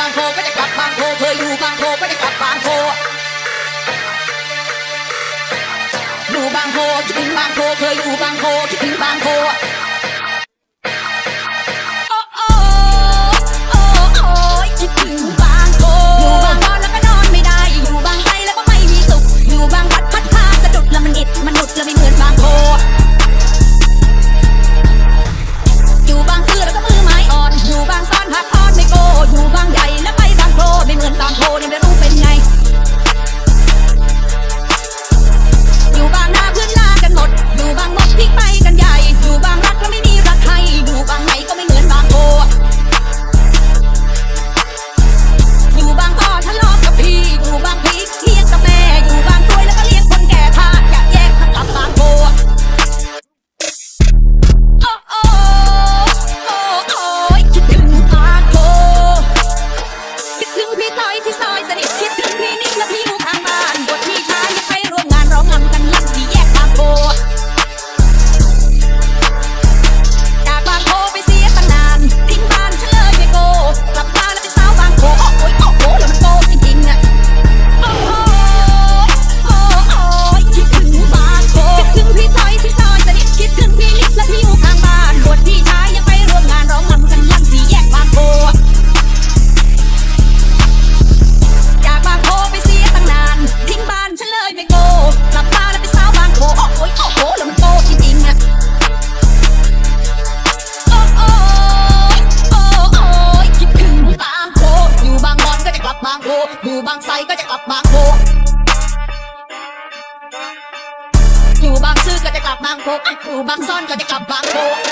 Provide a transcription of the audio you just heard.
บางโพก็จะกลับบางโพเคยอยู่บางโพก็จะกลับบางโพอยู่บางโพคิดถึงบางโพเคยอยู่บางโพคิดถึงบางโพางโคกกูบังซ่อนก็จะกลับบางโคก